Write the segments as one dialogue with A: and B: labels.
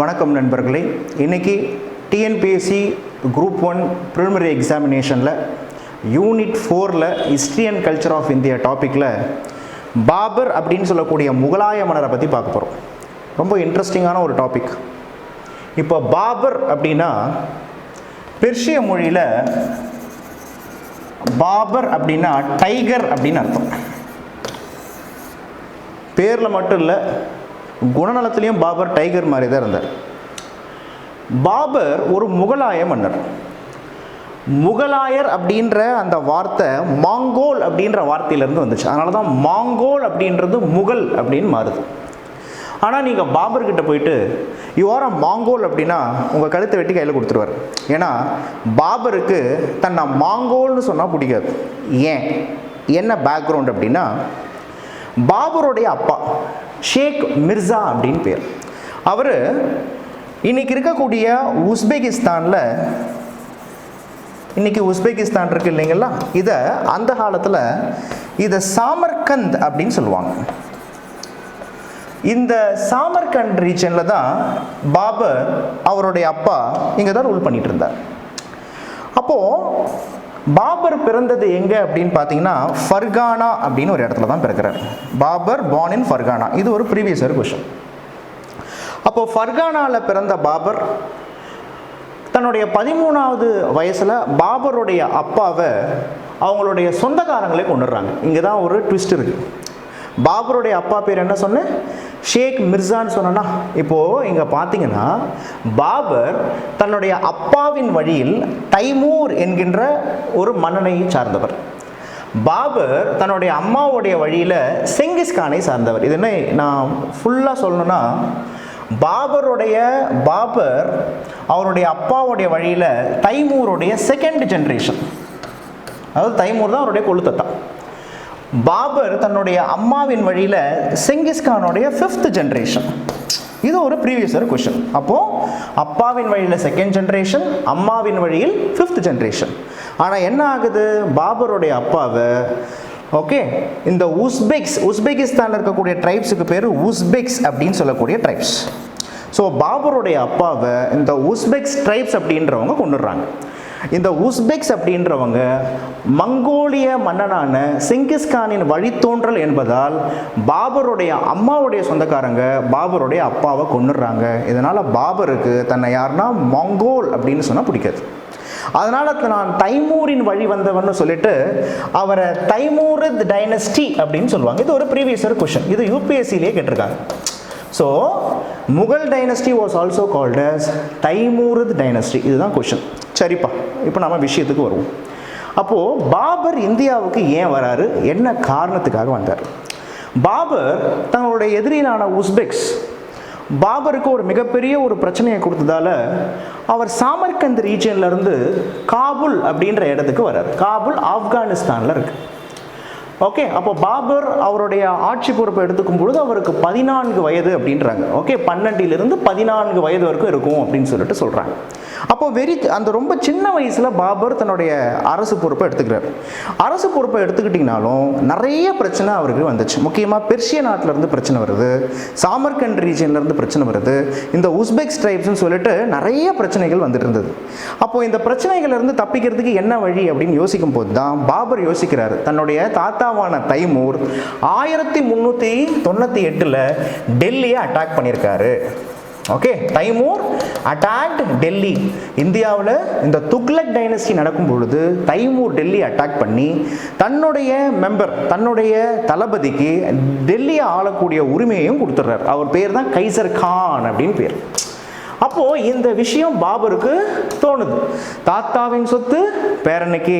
A: வணக்கம் நண்பர்களே. இன்னைக்கு டிஎன்பிஎஸ்சி குரூப் ஒன் ப்ரிலிமினரி எக்ஸாமினேஷனில் யூனிட் ஃபோரில் history and culture of India டாப்பிக்கில் பாபர் அப்படின்னு சொல்லக்கூடிய முகலாய மன்னரை பற்றி பார்க்க போகிறோம் ரொம்ப இன்ட்ரெஸ்டிங்கான ஒரு டாபிக் இப்போ பாபர் அப்படின்னா பெர்ஷிய மொழியில் பாபர் அப்படின்னா டைகர் அப்படின்னு அர்த்தம். பேரில் மட்டும் இல்லை குணநலத்திலையும் பாபர் டைகர் மாதிரி தான் இருந்தார். பாபர் ஒரு முகலாய மன்னர். முகலாயர் அப்படின்ற அந்த வார்த்தை மாங்கோல் அப்படின்ற வார்த்தையிலேருந்து வந்துச்சு. அதனால தான் மாங்கோல் அப்படின்றது முகல் அப்படின்னு மாறுது. ஆனால் நீங்கள் பாபர்கிட்ட போயிட்டு யூ ஆர் அ மாங்கோல் அப்படின்னா உங்கள் கழுத்தை வெட்டி கையில் கொடுத்துருவார். ஏன்னா பாபருக்கு தன்னை மாங்கோல்னு சொன்னால் பிடிக்காது. ஏன்? என்ன பேக்ரவுண்ட் அப்படின்னா பாபருடைய அப்பா ஷேக் மிர்சா அப்படின்னு பேர். அவர் இன்னைக்கு இருக்கக்கூடிய உஸ்பெகிஸ்தானில் இன்னைக்கு உஸ்பெகிஸ்தான் இருக்குது இல்லைங்களா? இதை அந்த காலத்தில் இதை சாமர்கந்த் அப்படின்னு சொல்லுவாங்க. இந்த சாமர்கண்ட் ரீஜனில் தான் பாபர் அவருடைய அப்பா இங்கே தான் ரூல் பண்ணிகிட்டு இருந்தார். அப்போது பாபர் பிறந்தது எங்கே அப்படின்னு பார்த்தீங்கன்னா ஃபர்கானா அப்படின்னு ஒரு இடத்துல தான் பிறக்கிறார். Babur born in Fergana. இது ஒரு ப்ரீவியஸ் ஒரு கொஷின் அப்போ ஃபர்கானாவில் பிறந்த பாபர் தன்னுடைய பதிமூணாவது வயசில் பாபருடைய அப்பாவை அவங்களுடைய சொந்தக்காரங்களே கொண்டுடுறாங்க இங்கே தான் ஒரு ட்விஸ்ட் இருக்குது பாபருடைய அப்பா பேர் என்ன சொன்னேன்? ஷேக் மிர்சான்னு சொன்னோன்னா இப்போது இங்கே பார்த்தீங்கன்னா பாபர் தன்னுடைய அப்பாவின் வழியில் தைமூர் என்கின்ற ஒரு மன்னனை சார்ந்தவர். பாபர் தன்னுடைய அம்மாவுடைய வழியில் செங்கிஸ்கானை சார்ந்தவர். இது என்ன நான் ஃபுல்லாக சொல்லணும்னா பாபருடைய பாபர் அவருடைய அப்பாவுடைய வழியில் தைமூருடைய செகண்ட் ஜென்ரேஷன் அதாவது தைமூர் தான் அவருடைய கொழுத்தத்தா பாபர் தன்னுடைய அம்மாவின் வழியில் செங்கிஸ்கானுடைய ஃபிஃப்த் ஜென்ரேஷன் இது ஒரு ப்ரீவியஸ் கொஷின் அப்போது அப்பாவின் வழியில் செகண்ட் ஜென்ரேஷன் அம்மாவின் வழியில் ஃபிஃப்த் ஜென்ரேஷன் ஆனால் என்ன ஆகுது? பாபருடைய அப்பாவை ஓகே இந்த உஸ்பெக்ஸ் உஸ்பெகிஸ்தானில் இருக்கக்கூடிய ட்ரைப்ஸுக்கு பேர் உஸ்பெக்ஸ் அப்படின்னு சொல்லக்கூடிய ட்ரைப்ஸ் ஸோ பாபருடைய அப்பாவை இந்த உஸ்பெக்ஸ் ட்ரைப்ஸ் அப்படின்றவங்க கொண்டுடுறாங்க இந்த உஸ்பெக்ஸ் அப்படின்றவங்க மங்கோலிய மன்னனான செங்கிஸ்கானின் வழித்தோன்றல் என்பதால் பாபருடைய அம்மாவுடைய சொந்தக்காரங்க பாபருடைய அப்பாவை கொண்டுடுறாங்க இதனால் பாபருக்கு தன்னை யாருன்னா மங்கோல் அப்படின்னு சொன்னால் பிடிக்காது. அதனால் நான் தைமூரின் வழி வந்தவன்னு சொல்லிட்டு அவரை தைமூர் டைனஸ்டி அப்படின்னு சொல்லுவாங்க. இது ஒரு ப்ரீவியஸ் கொஷின் இது யூபிஎஸ்சிலேயே கேட்டிருக்காங்க. So Mughal dynasty was also called as Timurid dynasty. இதுதான் கொஷின் சரிப்பா இப்போ நாம் விஷயத்துக்கு வருவோம். அப்போது பாபர் இந்தியாவுக்கு ஏன் வராரு? என்ன காரணத்துக்காக வந்தார்? பாபர் தங்களுடைய எதிரியிலான உஸ்பெக்ஸ் பாபருக்கு ஒரு மிகப்பெரிய ஒரு பிரச்சனையை கொடுத்ததால அவர் சாமர்கந்த் ரீஜன்ல இருந்து காபுல் அப்படின்ற இடத்துக்கு வர்றார். காபுல் ஆப்கானிஸ்தானில் இருக்குது ஓகே அப்போ பாபர் அவருடைய ஆட்சி பொறுப்பை எடுத்துக்கும் பொழுது அவருக்கு பதினான்கு வயது அப்படின்றாங்க. ஓகே பன்னெண்டிலிருந்து பதினான்கு வயது வரைக்கும் இருக்கும் அப்படின்னு சொல்லிட்டு சொல்கிறாங்க அப்போ வெறி அந்த ரொம்ப சின்ன வயசில் பாபர் தன்னுடைய அரசு பொறுப்பை எடுத்துக்கிறார். அரசு பொறுப்பை எடுத்துக்கிட்டிங்கனாலும் நிறைய பிரச்சனை அவருக்கு வந்துச்சு. முக்கியமாக பெர்ஷிய நாட்டிலேருந்து பிரச்சனை வருது சாமர்கண்ட் ரீஜன்லேருந்து பிரச்சனை வருது இந்த உஸ்பெக் ஸ்ட்ரைப்ஸ்னு சொல்லிட்டு நிறைய பிரச்சனைகள் வந்துட்டு இருந்தது. அப்போது இந்த பிரச்சனைகள்லேருந்து தப்பிக்கிறதுக்கு என்ன வழி அப்படின்னு யோசிக்கும் போது தான் பாபர் யோசிக்கிறார். தன்னுடைய தாத்தா ராஜாவான தைமூர் ஆயிரத்தி முந்நூற்றி தொண்ணூற்றி எட்டில் டெல்லியை அட்டாக் பண்ணியிருக்காரு. Okay Timur attacked Delhi. இந்தியாவில் இந்த துக்லக் டைனஸ்டி நடக்கும் பொழுது தைமூர் டெல்லி அட்டாக் பண்ணி தன்னுடைய மெம்பர் தன்னுடைய தளபதிக்கு டெல்லியை ஆளக்கூடிய உரிமையையும் கொடுத்துட்றாரு. அவர் பேர் தான் கைசர் கான் அப்படின்னு பேர். அப்போது இந்த விஷயம் பாபருக்கு தோணுது. தாத்தாவின் சொத்து பேரனுக்கு.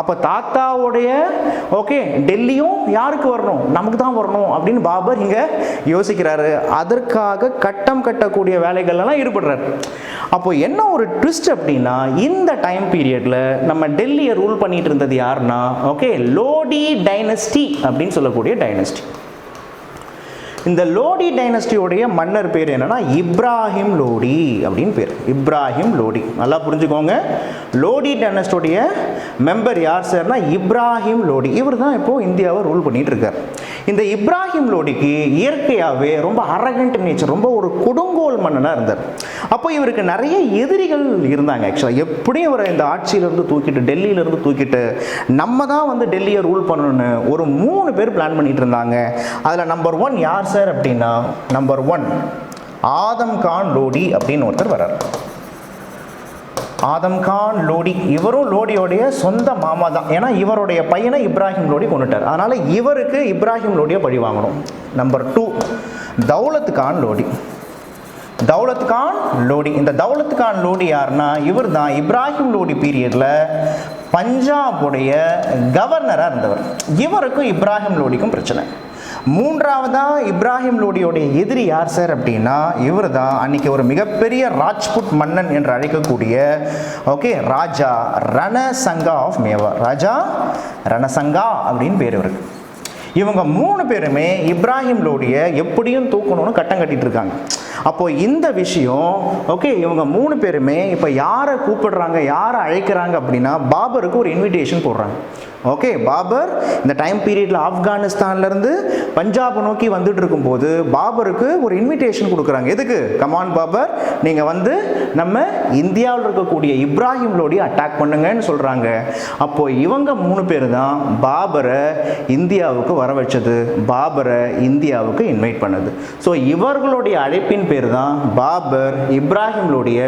A: அப்போ தாத்தாவுடைய ஓகே டெல்லியும் யாருக்கு வரணும்? நமக்கு தான் வரணும் அப்படின்னு பாபர் இங்கே யோசிக்கிறாரு. அதற்காக கட்டம் கட்டக்கூடிய வேலைகள்லாம் ஈடுபடுறாரு. அப்போ என்ன ஒரு ட்விஸ்ட் அப்படின்னா இந்த டைம் பீரியடில் நம்ம டெல்லியை ரூல் பண்ணிட்டு இருந்தது யாருன்னா ஓகே லோடி டைனஸ்டி அப்படின்னு சொல்லக்கூடிய டைனஸ்டி இந்த லோடி டைனஸ்டியோடைய மன்னர் பேர் என்னன்னா இப்ராஹிம் லோடி அப்படின்னு பேர். இப்ராஹிம் லோடி. நல்லா புரிஞ்சுக்கோங்க. லோடி டைனஸ்டியோடைய மெம்பர் யார் சார்னா இப்ராஹிம் லோடி. இவர் தான் இப்போ இந்தியாவை ரூல் பண்ணிட்டு இருக்கார் இந்த இப்ராஹிம் லோடிக்கு இயற்கையாகவே ரொம்ப அரகண்ட் நேச்சர் ரொம்ப ஒரு கொடுங்கோல் மன்னனாக இருந்தார். அப்போ இவருக்கு நிறைய எதிரிகள் இருந்தாங்க ஆக்சுவலாக எப்படியும் இவரை இந்த ஆட்சியிலேருந்து தூக்கிட்டு டெல்லியிலேருந்து தூக்கிட்டு நம்ம தான் வந்து டெல்லியை ரூல் பண்ணணும்னு ஒரு மூணு பேர் பிளான் பண்ணிட்டு இருந்தாங்க. அதில் நம்பர் ஒன் யார் சார் அப்படின்னா நம்பர் ஒன் ஆதம் கான் லோடி அப்படின்னு ஒருத்தர் வர்றார். ஆதம் கான் லோடி இவரும் லோடியோடைய சொந்த மாமா தான். ஏன்னா இவருடைய பையனை இப்ராஹிம் லோடி கொண்டுட்டார் அதனால் இவருக்கு இப்ராஹிம் லோடியை பழி வாங்கணும். Number two Daulat Khan Lodi. Daulat Khan Lodi. இந்த தௌலத் கான் லோடி யாருன்னா இவர் தான் இப்ராஹிம் லோடி பீரியடில் பஞ்சாபுடைய கவர்னராக இருந்தவர். இவருக்கும் இப்ராஹிம் லோடிக்கும் பிரச்சனை. மூன்றாவதா இப்ராஹிம் லோடியோடைய எதிரி யார் சார் அப்படின்னா இவர் தான் அன்னைக்கு ஒரு மிகப்பெரிய ராஜ்புட் மன்னன் என்று அழைக்கக்கூடிய ஓகே ராஜா ரணசங்கா ஆஃப் மேவா ராஜா ரணசங்கா அப்படின்னு பேர் இவருக்கு. இவங்க மூணு பேருமே இப்ராஹிம் லோடியை எப்படியும் தூக்கணும்னு கட்டம் கட்டிட்டு இருக்காங்க அப்போ இந்த விஷயம் ஓகே இவங்க மூணு பேருமே இப்போ யாரை கூப்பிடுறாங்க யாரை அழைக்கிறாங்க அப்படின்னா பாபருக்கு ஒரு இன்விடேஷன் போடுறாங்க. ஓகே பாபர் இந்த டைம் பீரியடில் ஆப்கானிஸ்தான்லேருந்து பஞ்சாப் நோக்கி வந்துட்டு இருக்கும்போது பாபருக்கு ஒரு இன்விடேஷன் கொடுக்குறாங்க. எதுக்கு? Come on Babur. நீங்கள் வந்து நம்ம இந்தியாவில் இருக்கக்கூடிய இப்ராஹிம் லோடி அட்டாக் பண்ணுங்கன்னு சொல்கிறாங்க அப்போ இவங்க மூணு பேர் தான் பாபரை இந்தியாவுக்கு வர வச்சது பாபரை இந்தியாவுக்கு இன்வைட் பண்ணது. ஸோ இவர்களுடைய அழைப்பின் பேர் தான் பாபர் இப்ராஹிம்லோடைய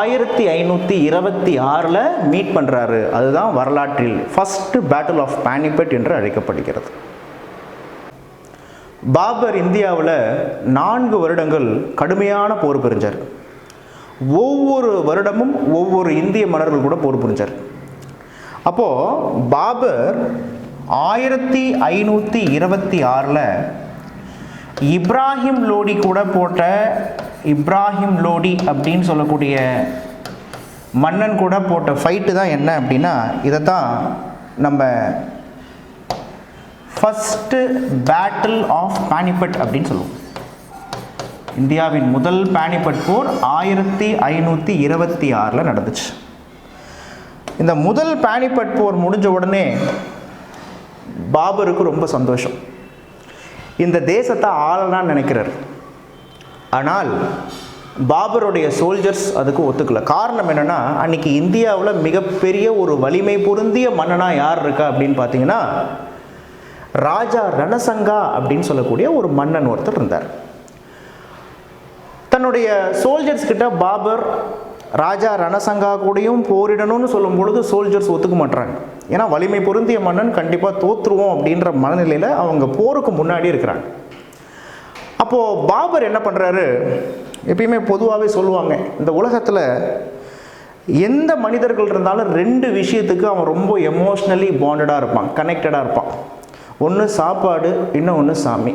A: ஆயிரத்தி ஐநூற்றி இருபத்தி ஆறில் மீட் பண்ணுறாரு அதுதான் வரலாற்றில் ஃபஸ்ட்டு பேட்டில் ஆஃப் பானிபட் என்று அழைக்கப்படுகிறது. பாபர் இந்தியாவில் நான்கு வருடங்கள் கடுமையான போர் புரிஞ்சார். ஒவ்வொரு வருடமும் ஒவ்வொரு இந்திய மன்னர்கள் கூட போர் புரிஞ்சார். அப்போது பாபர் ஆயிரத்தி ஐநூற்றி இருபத்தி ஆறில் இப்ராஹிம் லோடி கூட போட்ட இப்ராஹிம் லோடி அப்படின்னு சொல்லக்கூடிய மன்னன் கூட போட்ட ஃபைட்டு தான் என்ன அப்படின்னா இதை தான் நம்ம ஃபஸ்ட்டு பேட்டில் ஆஃப் பானிபட் அப்படின்னு சொல்லுவோம். இந்தியாவின் முதல் பானிபட் போர் ஆயிரத்தி ஐநூற்றி இருபத்தி ஆறில் நடந்துச்சு. இந்த முதல் பானிபட் போர் முடிஞ்ச உடனே பாபருக்கு ரொம்ப சந்தோஷம். இந்த தேசத்தை ஆளலாம்னு நினைக்கிறார். ஆனால் பாபருடைய சோல்ஜர்ஸ் அதுக்கு ஒத்துக்கல. காரணம் என்னென்னா அன்னைக்கு இந்தியாவில் மிகப்பெரிய ஒரு வலிமை பொருந்திய மன்னனாக யார் இருக்கா அப்படின்னு பார்த்தீங்கன்னா ராஜா ரணசங்கா அப்படின்னு சொல்லக்கூடிய ஒரு மன்னன் ஒருத்தர் இருந்தார். தன்னுடைய சோல்ஜர்ஸ் கிட்ட பாபர் ராஜா ரணசங்கா கூடயும் போரிடணும்னு சொல்லும் பொழுது சோல்ஜர்ஸ் ஒத்துக்க மாட்டாங்க ஏன்னா வலிமை பொருந்திய மன்னன் கண்டிப்பாக தோற்றுருவோம் அப்படின்ற மனநிலையில் அவங்க போருக்கு முன்னாடி இருக்கிறாங்க. அப்போது பாபர் என்ன பண்ணுறாரு எப்பயுமே பொதுவாகவே சொல்லுவாங்க இந்த உலகத்தில் எந்த மனிதர்கள் இருந்தாலும் ரெண்டு விஷயத்துக்கு அவன் ரொம்ப எமோஷ்னலி பாண்டடாக இருப்பான் கனெக்டடாக இருப்பான். ஒன்று சாப்பாடு இன்னும் ஒன்று சாமி.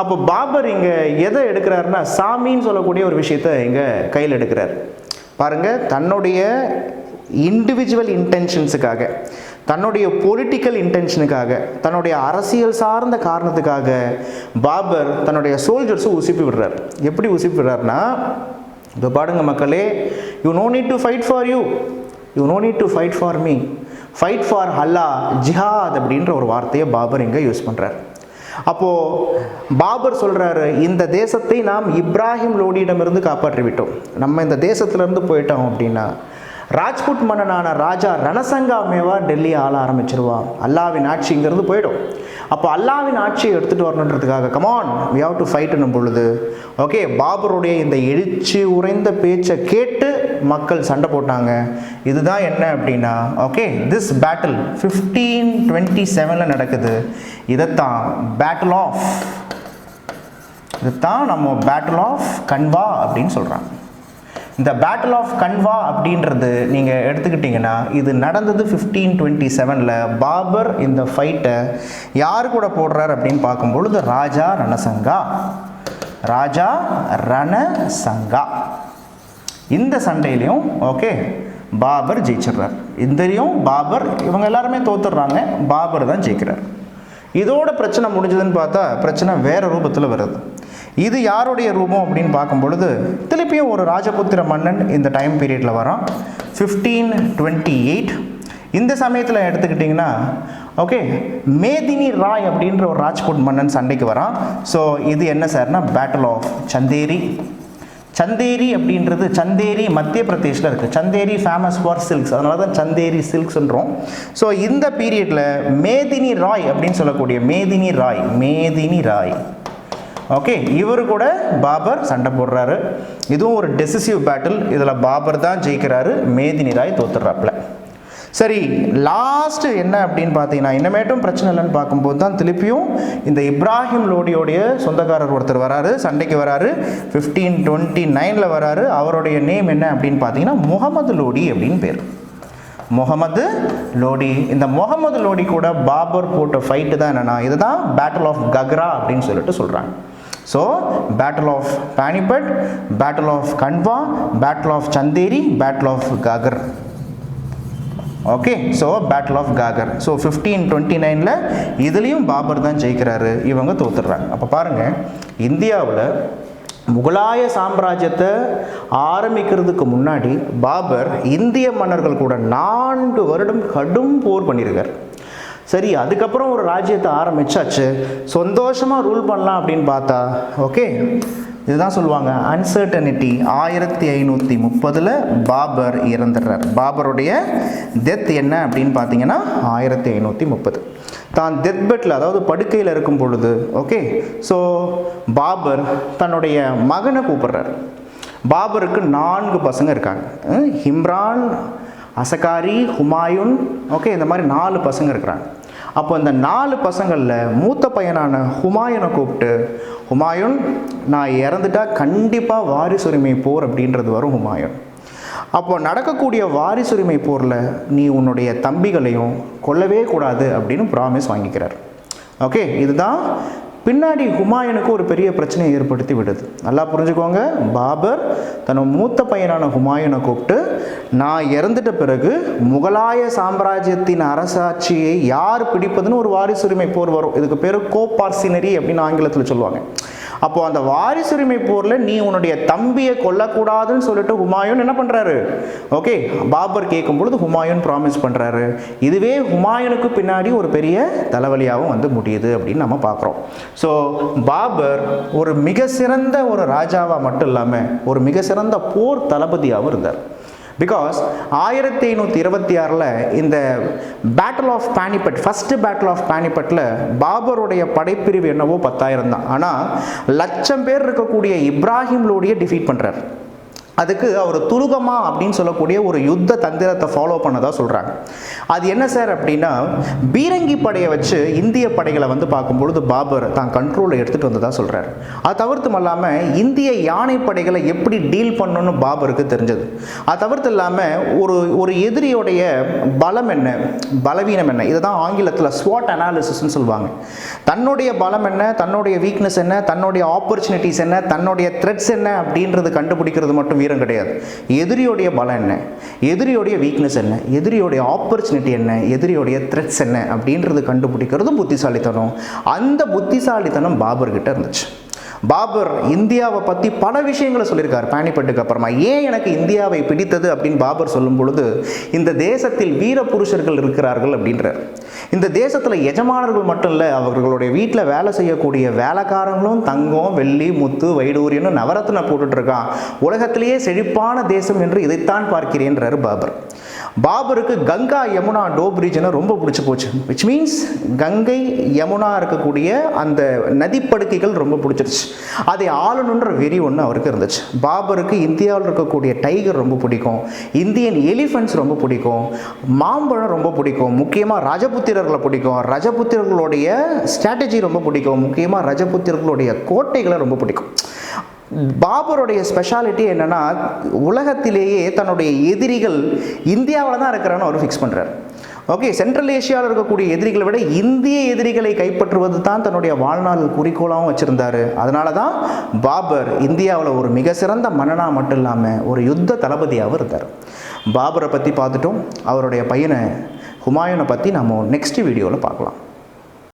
A: அப்போ பாபர் இங்கே எதை எடுக்கிறாருன்னா சாமின்னு சொல்லக்கூடிய ஒரு விஷயத்த இங்கே கையில் எடுக்கிறார். பாருங்கள் தன்னுடைய இண்டிவிஜுவல் இன்டென்ஷன்ஸுக்காக தன்னுடைய பொலிட்டிக்கல் இன்டென்ஷனுக்காக தன்னுடைய அரசியல் சார்ந்த காரணத்துக்காக பாபர் தன்னுடைய சோல்ஜர்ஸும் உசுப்பி விடுறார். எப்படி உசுப்பி விடுறாருன்னா இப்போ பாடுங்க மக்களே you no need to fight for you you no need to fight for me fight for Allah ஜிஹாத் அப்படின்ற ஒரு வார்த்தையை பாபர் இங்கே யூஸ் பண்ணுறார் அப்போது பாபர் சொல்கிறாரு இந்த தேசத்தை நாம் இப்ராஹிம் லோடியிடமிருந்து காப்பாற்றி விட்டோம் நம்ம இந்த தேசத்திலேருந்து போயிட்டோம் அப்படின்னா ராஜ்புட் மன்னனான ராஜா ரணசங்காமேவா டெல்லியை ஆள ஆரம்பிச்சிருவான். அல்லாவின் ஆட்சி இங்கேருந்து போயிடும். அப்போ அல்லாவின் ஆட்சியை எடுத்துகிட்டு வரணுன்றதுக்காக come on we have to ஃபைட்னும் பொழுது ஓகே பாபருடைய இந்த எழுச்சி உறைந்த பேச்சை கேட்டு மக்கள் சண்டை போட்டாங்க. இதுதான் என்ன அப்படின்னா okay this battle fifteen twenty செவனில் நடக்குது. இதைத்தான் பேட்டில் ஆஃப் இதுதான் நம்ம பேட்டில் ஆஃப் கன்வா அப்படின்னு சொல்கிறாங்க இந்த பேட்டில் ஆஃப் கன்வா அப்படின்றது நீங்கள் எடுத்துக்கிட்டிங்கன்னா இது நடந்தது ஃபிஃப்டீன் டுவெண்ட்டி செவனில் பாபர் இந்த ஃபைட்டை யார் கூட போடுறார் அப்படின்னு பார்க்கும்பொழுது ராஜா ரணசங்கா. ராஜா ரணசங்கா. இந்த சண்டையிலையும் ஓகே பாபர் ஜெயிச்சிடுறார். இந்தலையும் பாபர் இவங்க எல்லாருமே தோத்துடுறாங்க பாபர் தான் ஜெயிக்கிறார். இதோட பிரச்சனை முடிஞ்சதுன்னு பார்த்தா பிரச்சனை வேற ரூபத்தில் வருது. இது யாருடைய ரூபம் அப்படின்னு பார்க்கும் பொழுது திருப்பியும் ஒரு ராஜபுத்திர மன்னன் இந்த டைம் பீரியடில் வரான். ஃபிஃப்டீன் டுவெண்ட்டி எயிட் இந்த சமயத்தில் எடுத்துக்கிட்டிங்கன்னா ஓகே மேதினி ராய் அப்படின்ற ஒரு ராஜ்கோட் மன்னன் சண்டைக்கு வரான். ஸோ இது என்ன சார்னா பேட்டில் ஆஃப் சந்தேரி சந்தேரி அப்படின்றது சந்தேரி மத்திய பிரதேஷில் இருக்குது சந்தேரி ஃபேமஸ் ஃபார் சில்க்ஸ் அதனால தான் சந்தேரி சில்க்ஸ்ன்றோம் ஸோ இந்த பீரியடில் மேதினி ராய் அப்படின்னு சொல்லக்கூடிய மேதினி ராய் மேதினி ராய். ஓகே இவர் கூட பாபர் சண்டை போடுறாரு. இதுவும் ஒரு டெசிசிவ் பேட்டில் இதில் பாபர் தான் ஜெயிக்கிறாரு. மேதினி ராய் தோத்துடுறாப்புல. சரி லாஸ்ட்டு என்ன அப்படின்னு பார்த்தீங்கன்னா இன்னமேட்டும் பிரச்சனை இல்லைன்னு பார்க்கும்போது தான் திருப்பியும் இந்த இப்ராஹிம் லோடியோடைய சொந்தக்காரர் ஒருத்தர் வராரு சண்டைக்கு வராரு ஃபிஃப்டீன் டுவெண்ட்டி நைனில் வராரு. அவருடைய நேம் என்ன அப்படின்னு பார்த்தீங்கன்னா முகமது லோடி அப்படின்னு பேர். முகமது லோடி. இந்த முகமது லோடி கூட பாபர் போட்ட ஃபைட்டு தான் என்னென்னா இதுதான் பேட்டில் ஆஃப் கக்ரா அப்படின்னு சொல்லிட்டு சொல்கிறாங்க so battle of Panipat battle of Khanwa battle of Chanderi battle of Ghaghra okay so battle of Ghaghra so fifteen twenty நைனில் இதுலேயும் பாபர் தான் ஜெயிக்கிறாரு. இவங்க தோத்துடுறாங்க. அப்போ பாருங்கள் இந்தியாவில் முகலாய சாம்ராஜ்யத்தை ஆரம்பிக்கிறதுக்கு முன்னாடி பாபர் இந்திய மன்னர்கள் கூட நான்கு வருடம் கடும் போர் பண்ணியிருக்கார் சரி அதுக்கப்புறம் ஒரு ராஜ்யத்தை ஆரம்பிச்சாச்சு. சந்தோஷமாக ரூல் பண்ணலாம் அப்படின்னு பார்த்தா ஓகே இதுதான் சொல்லுவாங்க அன்சர்டனிட்டி ஆயிரத்தி ஐநூற்றி முப்பதில் பாபர் இறந்துடுறார். பாபருடைய டெத் என்ன அப்படின்னு பார்த்தீங்கன்னா ஆயிரத்தி ஐநூற்றி முப்பது. தான் டெத் பெட்டில் அதாவது படுக்கையில் இருக்கும் பொழுது ஓகே ஸோ பாபர் தன்னுடைய மகனை கூப்பிடுறார். பாபருக்கு நான்கு பசங்க இருக்காங்க. ஹிம்ரான் அசகாரி ஹுமாயூன் ஓகே இந்த மாதிரி நாலு பசங்க இருக்கிறாங்க. அப்போ இந்த நாலு பசங்களில் மூத்த பையனான ஹுமாயூனை கூப்பிட்டு ஹுமாயூன் நான் இறந்துட்டா கண்டிப்பாக வாரிசுரிமை போர் அப்படின்றது வரும் ஹுமாயூன். அப்போ நடக்கக்கூடிய வாரிசுரிமை போரில் நீ உன்னுடைய தம்பிகளையும் கொல்லவே கூடாது அப்படின்னு ப்ராமிஸ் வாங்கிக்கிறார். ஓகே இதுதான் பின்னாடி ஹுமாயூனுக்கு ஒரு பெரிய பிரச்சனையை ஏற்படுத்தி விடுது. நல்லா புரிஞ்சுக்கோங்க. பாபர் தன் மூத்த பையனான ஹுமாயூனை கூப்பிட்டு நான் இறந்துட்ட பிறகு முகலாய சாம்ராஜ்யத்தின் அரசாட்சியை யார் பிடிப்பதுன்னு ஒரு வாரிசுரிமை போர் வரும். இதுக்கு பேர் கோபார்சினரி அப்படின்னு ஆங்கிலத்தில் சொல்லுவாங்க. அப்போ அந்த வாரிசுரிமை போரில் நீ உன்னுடைய தம்பியை கொல்லக்கூடாதுன்னு சொல்லிட்டு ஹுமாயூன் என்ன பண்ணுறாரு ஓகே பாபர் கேட்கும் பொழுது ஹுமாயூன் ப்ராமிஸ் பண்ணுறாரு இதுவே ஹுமாயூனுக்கு பின்னாடி ஒரு பெரிய தலைவலியாகவும் வந்து முடியுது அப்படின்னு நம்ம பார்க்குறோம். ஸோ பாபர் ஒரு மிக சிறந்த ஒரு ராஜாவாக மட்டும் இல்லாமல் ஒரு மிக சிறந்த போர் தளபதியாகவும் இருந்தார். பிகாஸ் ஆயிரத்தி ஐநூற்றி இருபத்தி ஆறில் இந்த battle of Panipat first battle of பானிபட்டில் பாபருடைய படைப்பிரிவு என்னவோ பத்தாயிரம் தான். ஆனால் லட்சம் பேர் இருக்கக்கூடிய இப்ராஹிம் லோடியை டிஃபீட் பண்ணுறார் அதுக்கு அவர் துருகமா அப்படின்னு சொல்லக்கூடிய ஒரு யுத்த தந்திரத்தை ஃபாலோ பண்ணதா சொல்கிறாங்க அது என்ன சார் அப்படின்னா பீரங்கி படையை வச்சு இந்திய படைகளை வந்து பார்க்கும்பொழுது பாபர் தான் கண்ட்ரோலில் எடுத்துகிட்டு வந்ததா சொல்கிறார் அது தவிர்த்தும் இல்லாமல் இந்திய யானை படைகளை எப்படி டீல் பண்ணணும்னு பாபருக்கு தெரிஞ்சது. அது தவிர்த்து இல்லாமல் ஒரு ஒரு எதிரியோடைய பலம் என்ன பலவீனம் என்ன இதை தான் ஆங்கிலத்தில் ஸ்வாட் அனாலிசிஸ்ன்னு சொல்லுவாங்க. தன்னுடைய பலம் என்ன தன்னுடைய வீக்னஸ் என்ன தன்னுடைய ஆப்பர்ச்சுனிட்டிஸ் என்ன தன்னுடைய த்ரெட்ஸ் என்ன அப்படின்றது கண்டுபிடிக்கிறது மட்டும் வீரம் கிடையாது. எதிரியோடைய பலம் என்ன? எதிரியோடைய வீக்னஸ் என்ன? எதிரியோடைய ஆப்பர்ச்சுனிட்டி என்ன? எதிரியோடைய த்ரெட்ஸ் என்ன? அப்படின்றது கண்டுபிடிக்கிறது புத்திசாலித்தனம். அந்த புத்திசாலித்தனம் பாபர்கிட்ட இருந்துச்சு. பாபர் இந்தியாவை பற்றி பல விஷயங்களை சொல்லியிருக்கார். பானிபட்டுக்கு அப்புறமா ஏன் எனக்கு இந்தியாவை பிடித்தது? அப்படின்னு பாபர் சொல்லும் பொழுது இந்த தேசத்தில் வீர புருஷர்கள் இருக்கிறார்கள் அப்படின்றார். இந்த தேசத்தில் எஜமானர்கள் மட்டும் இல்லை அவர்களுடைய வீட்டில் வேலை செய்யக்கூடிய வேலைக்காரங்களும் தங்கம் வெள்ளி முத்து வைடூரியன்னு நவரத்ன போட்டுட்டு இருக்கான். உலகத்திலேயே செழிப்பான தேசம் என்று இதைத்தான் பார்க்கிறேன்றார் பாபர். பாபருக்கு கங்கா யமுனா டோப் ரொம்ப பிடிச்சி போச்சு. விச் மீன்ஸ் கங்கை யமுனா இருக்கக்கூடிய அந்த நதிப்படுக்கைகள் ரொம்ப பிடிச்சிருச்சு. அதை ஆளணுன்ற வெறி ஒன்று அவருக்கு இருந்துச்சு. பாபருக்கு இந்தியாவில் இருக்கக்கூடிய டைகர் ரொம்ப பிடிக்கும். இந்தியன் எலிஃபென்ட்ஸ் ரொம்ப பிடிக்கும். மாம்பழம் ரொம்ப பிடிக்கும். முக்கியமாக ரஜபுத்திரர்களை பிடிக்கும். ரஜபுத்திரர்களுடைய ஸ்ட்ராட்டஜி ரொம்ப பிடிக்கும். முக்கியமாக ரஜபுத்திரர்களுடைய கோட்டைகளை ரொம்ப பிடிக்கும். பாபருடைய ஸ்பெஷாலிட்டி என்னென்னா உலகத்திலேயே தன்னுடைய எதிரிகள் இந்தியாவில் தான் இருக்கிறான்னு அவர் ஃபிக்ஸ் பண்ணுறாரு ஓகே சென்ட்ரல் ஏஷியாவில் இருக்கக்கூடிய எதிரிகளை விட இந்திய எதிரிகளை கைப்பற்றுவது தான் தன்னுடைய வாழ்நாள் குறிக்கோளாகவும் வச்சுருந்தாரு. அதனால தான் பாபர் இந்தியாவில் ஒரு மிக சிறந்த மன்னனாக மட்டும் இல்லாமல் ஒரு யுத்த தளபதியாகவும் இருந்தார். பாபரை பற்றி பார்த்துட்டோம். அவருடைய பையனை ஹுமாயூனை பற்றி நம்ம நெக்ஸ்ட் வீடியோவில் பார்க்கலாம்.